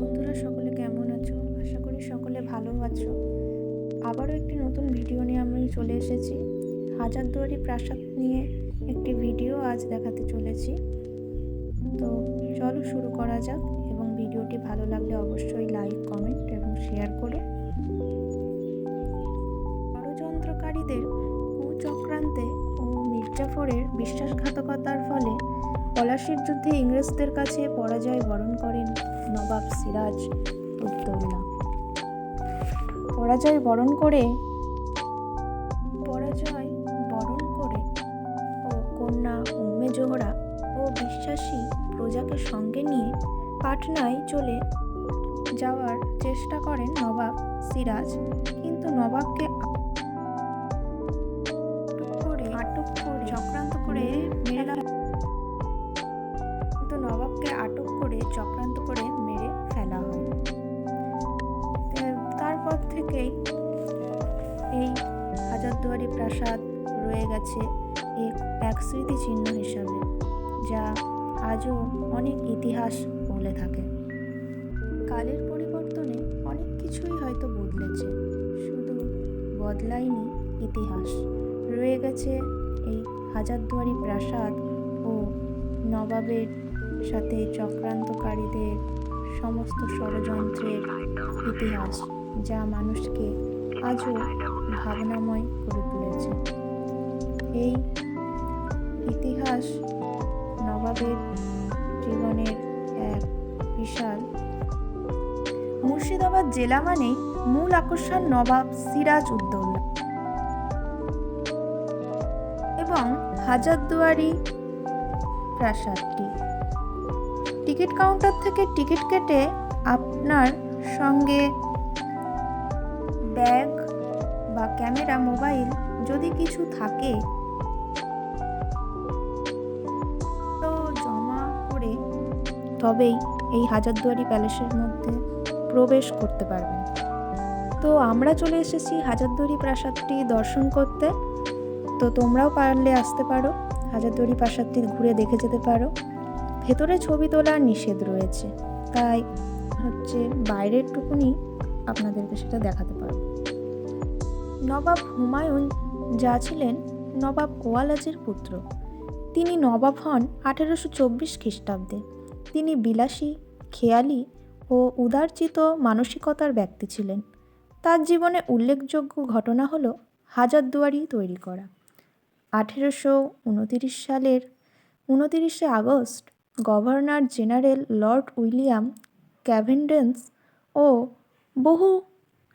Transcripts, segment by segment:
বন্ধুরা, সকলে কেমন আছো? আশা করি সকলে ভালো আছো। আবারও একটি নতুন ভিডিও নিয়ে আমি চলে এসেছি। হাজারদুয়ারি প্রাসাদ নিয়ে একটি ভিডিও আজ দেখাতে চলেছি। তো চলো শুরু করা যাক এবং ভিডিওটি ভালো লাগলে অবশ্যই লাইক, কমেন্ট এবং শেয়ার করো। ষড়যন্ত্রকারীদের কুচক্রান্তে ও মির্জাফরের বিশ্বাসঘাতকতার ফলে পলাশির যুদ্ধে ইংরেজদের কাছে পরাজয় বরণ করেন। নবাব সিরাজ উদ্দৌলা। পরাজয় বরণ করে পরাজয় বরণ করে ও কন্যা উম্মে জোহরা ও বিশ্বাসী প্রজাকে সঙ্গে নিয়ে পাটনায় চলে যাওয়ার চেষ্টা করেন নবাব সিরাজ। কিন্তু নবাবকে প্রাসাদ রয়ে গেছে এক এক স্মৃতিচিহ্ন হিসাবে, যা আজও অনেক ইতিহাস বলে থাকে। কালের পরিবর্তনে অনেক কিছুই হয়তো বদলেছে, শুধু বদলায়নি ইতিহাস। রয়ে গেছে এই হাজারদুয়ারি প্রাসাদ ও নবাবের সাথে চক্রান্তকারীদের সমস্ত ষড়যন্ত্রের ইতিহাস, যা মানুষকে আজও ভাবনাময় করে তুলেছে এই ইতিহাস নবাবের জীবনের এক বিশাল। মুর্শিদাবাদ জেলা মানেই মূল আকর্ষণ নবাব সিরাজ উদ্দৌলা। এবং হাজারদুয়ারি প্রাসাদটি। টিকিট কাউন্টার থেকে টিকিট কেটে আপনার সঙ্গে ব্যাগ বা ক্যামেরা, মোবাইল যদি কিছু থাকে, তো জমা করে তবেই এই হাজারদুয়ারি প্যালেসের মধ্যে প্রবেশ করতে পারবেন। তো আমরা চলে এসেছি হাজারদুয়ারি প্রাসাদটি দর্শন করতে। তো তোমরাও পারলে আসতে পারো, হাজারদুয়ারি প্রাসাদটি ঘুরে দেখে যেতে পারো। ভেতরে ছবি তোলার নিষেধ রয়েছে, তাই হচ্ছে বাইরের টুকুনি আপনাদেরকে সেটা দেখাতে পারব। নবাব হুমায়ুন যা ছিলেন নবাব ওয়ালাজের পুত্র। তিনি নবাব হন আঠেরোশো চব্বিশ খ্রিস্টাব্দে। তিনি বিলাসী, খেয়ালি ও উদারচিত মানসিকতার ব্যক্তি ছিলেন। তার জীবনে উল্লেখযোগ্য ঘটনা হলো হাজারদুয়ারি তৈরি করা। আঠেরোশো উনতিরিশ সালের উনতিরিশে August governor general lord William Cavendish ও বহু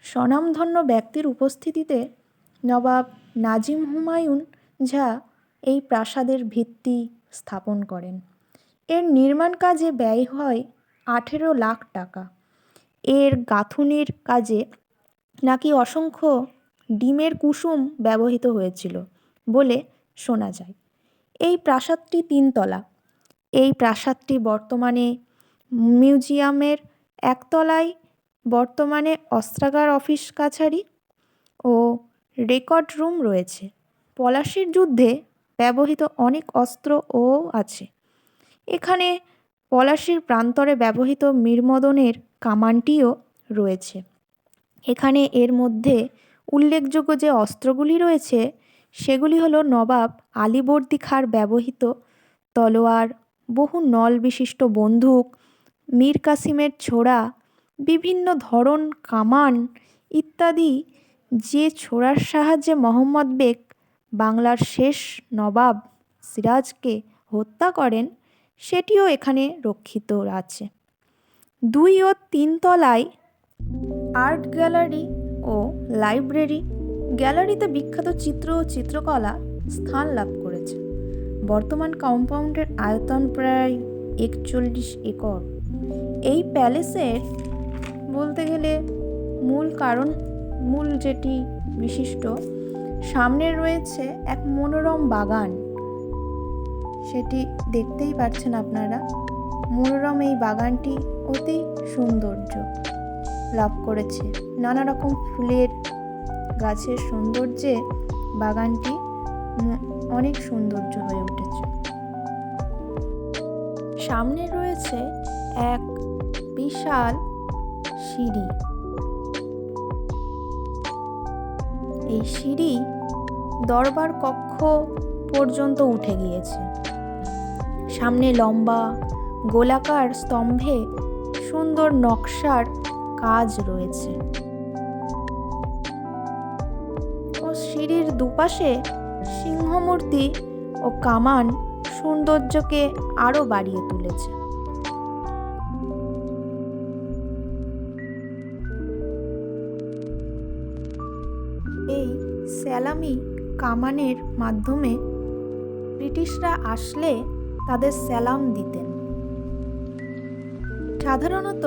স্বনামধন্য ব্যক্তির উপস্থিতিতে নবাব নাজিম হুমায়ুন ঝা এই প্রাসাদের ভিত্তি স্থাপন করেন। এর নির্মাণ কাজে ব্যয় হয় আঠেরো লাখ টাকা। এর গাঁথুনির কাজে নাকি অসংখ্য ডিমের কুসুম ব্যবহৃত হয়েছিল বলে শোনা যায়। এই প্রাসাদটি তিনতলা। এই প্রাসাদটি বর্তমানে মিউজিয়ামের একতলায় বর্তমানে অস্ত্রাগার অফিস কাছারি ও রেকর্ড রুম রয়েছে। পলাশির যুদ্ধে ব্যবহৃত অনেক অস্ত্রও আছে। এখানে পলাশির প্রান্তরে ব্যবহৃত মীরমদনের কামানটিও রয়েছে। এখানে এর মধ্যে উল্লেখযোগ্য যে অস্ত্রগুলি রয়েছে, সেগুলি হলো নবাব আলীবর্দী খাঁর ব্যবহৃত তলোয়ার, বহু নল বিশিষ্ট বন্দুক, মীর কাসিমের ছোড়া, বিভিন্ন ধরন কামান ইত্যাদি যে ছোড়ার সাহায্যে মোহাম্মদ বেগ বাংলার শেষ নবাব সিরাজকে হত্যা করেন, সেটিও এখানে রক্ষিত আছে। দুই ও তিন তলায় আর্ট গ্যালারি ও লাইব্রেরি। গ্যালারিতে বিখ্যাত চিত্র ও চিত্রকলা স্থান লাভ করেছে। বর্তমান কম্পাউন্ডের আয়তন প্রায় একচল্লিশ একর। এই প্যালেসের বলতে গেলে মূল কারণ মূল যেটি বিশিষ্ট, সামনে রয়েছে এক মনোরম বাগান। সেটি দেখতেই পাচ্ছেন আপনারা। মনোরম এই বাগানটি অতি সৌন্দর্য লাভ করেছে। নানা রকম ফুলের গাছের সৌন্দর্যে বাগানটি অনেক সৌন্দর্য হয়ে উঠেছে। সামনে রয়েছে এক বিশাল সিঁড়ি। এই সিঁড়ি দরবার কক্ষ পর্যন্ত উঠে গিয়েছে। সামনে লম্বা গোলাকার স্তম্ভে সুন্দর নকশার কাজ রয়েছে। ও সিঁড়ির দুপাশে সিংহমূর্তি ও কামান সৌন্দর্যকে আরও বাড়িয়ে তুলেছে। এই স্যালামি কামানের মাধ্যমে ব্রিটিশরা আসলে তাদের স্যালাম দিতেন। সাধারণত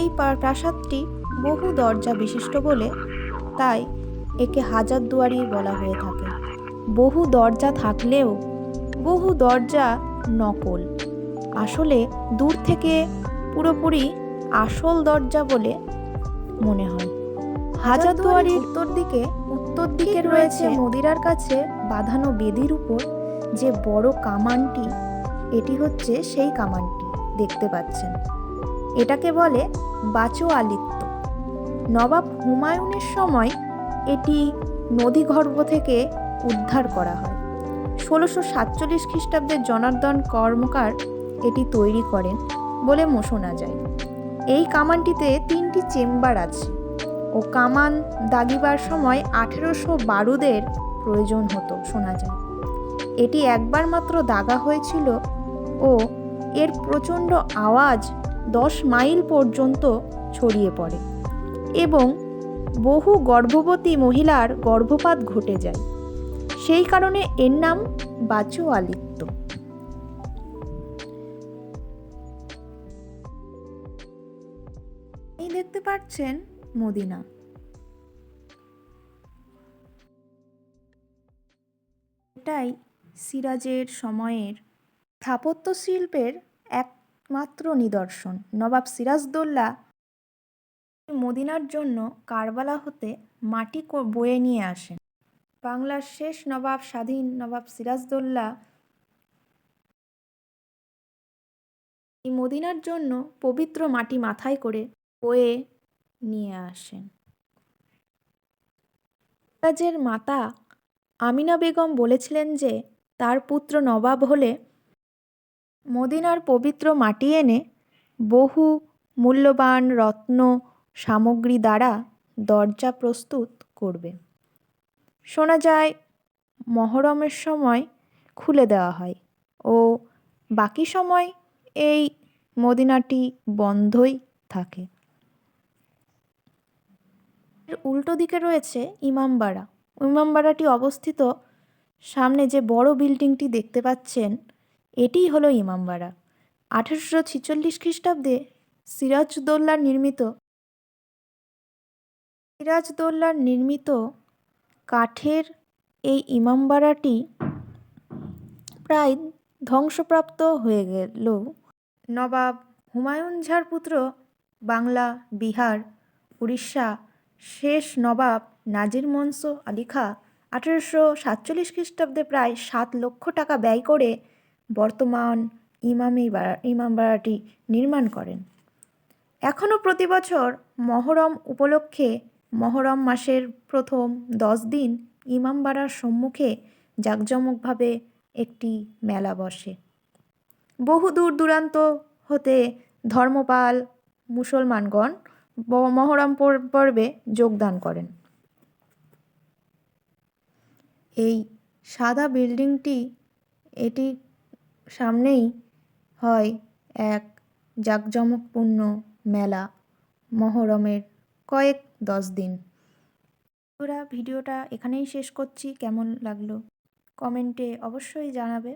এই প্রাসাদটি বহু দরজা বিশিষ্ট বলে তাই একে হাজারদুয়ারি বলা হয়ে থাকে। বহু দরজা থাকলেও বহু দরজা নকল। আসলে দূর থেকে পুরোপুরি আসল দরজা বলে মনে হয়। হাজারদুয়ারির উত্তর দিকে উত্তর দিকে রয়েছে মদিরার কাছে বাঁধানো বেদির উপর যে বড় কামানটি, এটি হচ্ছে সেই কামানটি, দেখতে পাচ্ছেন। এটাকে বলে বাচো আলিত্য নবাব হুমায়ুনের সময় এটি নদীগর্ভ থেকে উদ্ধার করা হয়। ষোলোশো সাতচল্লিশ খ্রিস্টাব্দে জনার্দন কর্মকার এটি তৈরি করেন বলে শোনা যায়। এই কামানটিতে তিনটি চেম্বার আছে। ও কামান দাগিবার সময় আঠেরোশো বারুদের প্রয়োজন হতো, শোনা যায়। এটি একবার মাত্র দাগা হয়েছিল ও এর প্রচণ্ড আওয়াজ দশ মাইল পর্যন্ত ছড়িয়ে পড়ে এবং বহু গর্ভবতী মহিলার গর্ভপাত ঘটে যায়। সেই কারণে এর নাম বাচু আলিত্য এই দেখতে পাচ্ছেন মদিনা। এটাই সিরাজের সময়ের স্থাপত্য শিল্পের একমাত্র নিদর্শন। নবাব সিরাজদৌল্লা মদিনার জন্য কারবালা হতে মাটি বয়ে নিয়ে আসেন। বাংলার শেষ নবাব, স্বাধীন নবাব সিরাজদৌল্লা এই মদিনার জন্য পবিত্র মাটি মাথায় করে বয়ে নিয়ে আসেন। সিরাজের মাতা আমিনা বেগম বলেছিলেন যে, তার পুত্র নবাব হলে মদিনার পবিত্র মাটি এনে বহু মূল্যবান রত্ন সামগ্রী দ্বারা দরজা প্রস্তুত করবে। শোনা যায়, মহরমের সময় খুলে দেওয়া হয় ও বাকি সময় এই মদিনাটি বন্ধই থাকে। এর উল্টো দিকে রয়েছে ইমামবাড়া। ইমামবাড়াটি অবস্থিত সামনে যে বড় বিল্ডিংটি দেখতে পাচ্ছেন, এটিই হলো ইমামবাড়া। আঠেরোশো ছিচল্লিশ খ্রিস্টাব্দে সিরাজদৌল্লার নির্মিত সিরাজদৌল্লার নির্মিত কাঠের এই ইমামবাড়াটি প্রায় ধ্বংসপ্রাপ্ত হয়ে গেল। নবাব হুমায়ুন ঝার পুত্র বাংলা, বিহার, উড়িষ্যা শেষ নবাব নাজির মনস আলী খা আঠেরোশো সাতচল্লিশ খ্রিস্টাব্দে প্রায় সাত লক্ষ টাকা ব্যয় করে বর্তমান ইমামি বাড়া ইমামবাড়াটি নির্মাণ করেন। এখনও প্রতি বছর মহরম উপলক্ষে মহরম মাসের প্রথম দশ দিন ইমামবাড়ার সম্মুখে জাঁকজমকভাবে একটি মেলা বসে। বহু দূর দূরান্ত হতে ধর্মপাল, মুসলমানগণ মহরম পর্বে যোগদান করেন। এই সাদা বিল্ডিংটি এটি সামনেই হয় এক জাঁকজমকপূর্ণ মেলা মহরমের কয়েক দশ দিন। ভিডিওটা এখানেই শেষ করছি। কেমন লাগল? কমেন্টে অবশ্যই জানাবে।